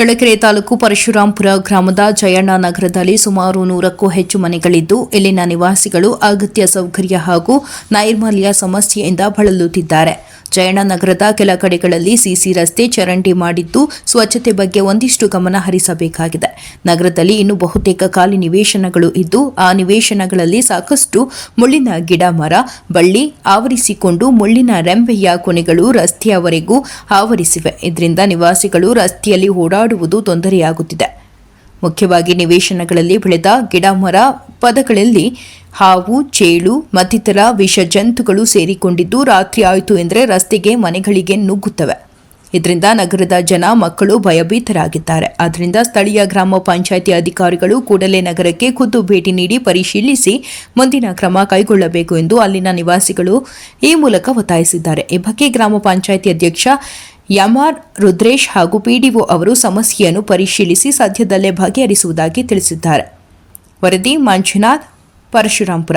ಚಳ್ಳಕೆರೆ ತಾಲೂಕು ಪರಶುರಾಂಪುರ ಗ್ರಾಮದ ಜಯಣ್ಣ ನಗರದಲ್ಲಿ ಸುಮಾರು ನೂರಕ್ಕೂ ಹೆಚ್ಚು ಮನೆಗಳಿದ್ದು, ಇಲ್ಲಿನ ನಿವಾಸಿಗಳು ಅಗತ್ಯ ಸೌಕರ್ಯ ಹಾಗೂ ನೈರ್ಮಲ್ಯ ಸಮಸ್ಯೆಯಿಂದ ಬಳಲುತ್ತಿದ್ದಾರೆ. ಜಯಣ್ಣ ನಗರದ ಕೆಲ ಕಡೆಗಳಲ್ಲಿ ಸಿಸಿ ರಸ್ತೆ ಚರಂಡಿ ಮಾಡಿದ್ದು ಸ್ವಚ್ಛತೆ ಬಗ್ಗೆ ಒಂದಿಷ್ಟು ಗಮನ ಹರಿಸಬೇಕಾಗಿದೆ. ನಗರದಲ್ಲಿ ಇನ್ನು ಬಹುತೇಕ ಖಾಲಿ ನಿವೇಶನಗಳು ಇದ್ದು, ಆ ನಿವೇಶನಗಳಲ್ಲಿ ಸಾಕಷ್ಟು ಮುಳ್ಳಿನ ಗಿಡ ಮರ, ಬಳ್ಳಿ ಆವರಿಸಿಕೊಂಡು ಮುಳ್ಳಿನ ರೆಂಬೆಯ ಕೊನೆಗಳು ರಸ್ತೆಯವರೆಗೂ ಆವರಿಸಿವೆ. ಇದರಿಂದ ನಿವಾಸಿಗಳು ರಸ್ತೆಯಲ್ಲಿ ಓಡಾಡುವುದು ತೊಂದರೆಯಾಗುತ್ತಿದೆ. ಮುಖ್ಯವಾಗಿ ನಿವೇಶನಗಳಲ್ಲಿ ಬೆಳೆದ ಗಿಡ ಮರ ಪದಗಳಲ್ಲಿ ಹಾವು, ಚೇಳು, ಮತ್ತಿತರ ವಿಷ ಜಂತುಗಳು ಸೇರಿಕೊಂಡಿದ್ದು ರಾತ್ರಿ ಆಯಿತು ಎಂದರೆ ರಸ್ತೆಗೆ ಮನೆಗಳಿಗೆ ನುಗ್ಗುತ್ತವೆ. ಇದರಿಂದ ನಗರದ ಜನ ಮಕ್ಕಳು ಭಯಭೀತರಾಗಿದ್ದಾರೆ. ಆದ್ದರಿಂದ ಸ್ಥಳೀಯ ಗ್ರಾಮ ಪಂಚಾಯಿತಿ ಅಧಿಕಾರಿಗಳು ಕೂಡಲೇ ನಗರಕ್ಕೆ ಖುದ್ದು ಭೇಟಿ ನೀಡಿ ಪರಿಶೀಲಿಸಿ ಮುಂದಿನ ಕ್ರಮ ಕೈಗೊಳ್ಳಬೇಕು ಎಂದು ಅಲ್ಲಿನ ನಿವಾಸಿಗಳು ಈ ಮೂಲಕ ಒತ್ತಾಯಿಸಿದ್ದಾರೆ. ಈ ಬಗ್ಗೆ ಗ್ರಾಮ ಪಂಚಾಯಿತಿ ಅಧ್ಯಕ್ಷ ಎಂಆರ್ ರುದ್ರೇಶ್ ಹಾಗೂ ಪಿಡಿಒ ಅವರು ಸಮಸ್ಯೆಯನ್ನು ಪರಿಶೀಲಿಸಿ ಸದ್ಯದಲ್ಲೇ ಬಗೆಹರಿಸುವುದಾಗಿ ತಿಳಿಸಿದ್ದಾರೆ. ವರದಿ ಮಂಜುನಾಥ್ ಪರಶುರಾಂಪುರ